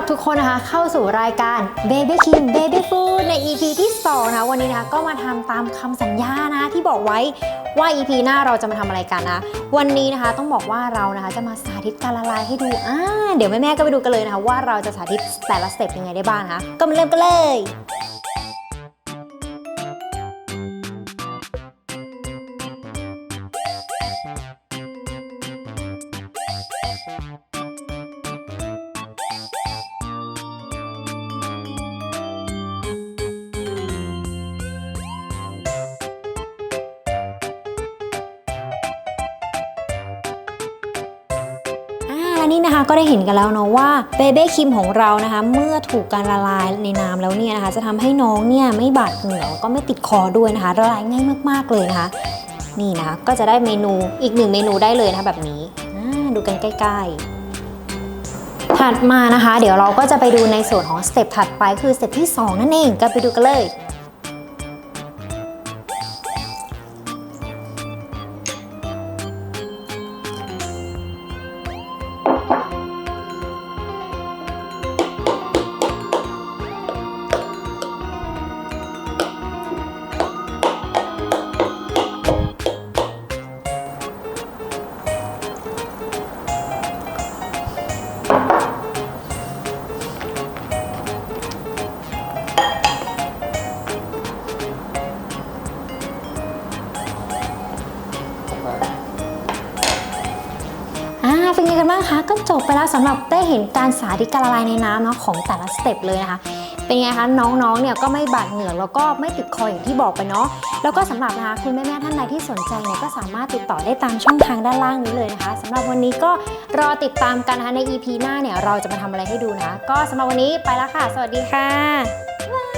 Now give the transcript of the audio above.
รับทุกคนนะคะเข้าสู่รายการ Baby Kim Baby Food ใน EP ที่2นะคะวันนี้นะคะก็มาทำตามคำสัญญานะที่บอกไว้ว่า EP หน้าเราจะมาทำอะไรกันนะ วันนี้นะคะต้องบอกว่าเรานะคะจะมาสาธิตการละลายให้ดูอ่าเดี๋ยวแม่ๆก็ไปดูกันเลยนะคะว่าเราจะสาธิตแต่ละสเต็ปยังไงได้บ้างนะคะก็มาเริ่มกันเลย อ่าและนี่นะคะก็ได้เห็นกันแล้วเนาะว่าเบเบ้คิมของเรานะคะ เมื่อถูกการละลายในน้ำแล้วเนี่ยนะคะ จะทำให้น้องเนี่ยไม่บาดเหงื่อแล้วก็ไม่ติดคอด้วยนะคะละลายง่ายมากๆเลยนะคะ นี่นะคะก็จะได้เมนูอีกหนึ่งเมนูได้เลยนะคะแบบนี้ดูกันใกล้ ๆถัดมานะคะ เดี๋ยวเราก็จะไปดูในส่วนของสเต็ปถัดไปคือสเต็ปที่ 2 นั่นเองก็ไปดูกันเลย เป็นไงกันบ้างคะ ก็จบไปแล้วสำหรับได้เห็นการสาธิตการละลายในน้ำเนาะของแต่ละสเต็ปเลยนะคะ เป็นไงคะน้องๆ เนี่ยก็ไม่บาดเหงื่อแล้วก็ไม่ติดคออย่างที่บอกไปเนาะ แล้วก็สำหรับนะคะคุณแม่ๆท่านใดที่สนใจเนี่ยก็สามารถติดต่อได้ตามช่องทางด้านล่างนี้เลยนะคะสำหรับวันนี้ก็รอติดตามกันนะคะใน EP หน้าเนี่ยเราจะมาทำอะไรให้ดูนะคะ ก็สำหรับวันนี้ไปแล้วค่ะ สวัสดีค่ะ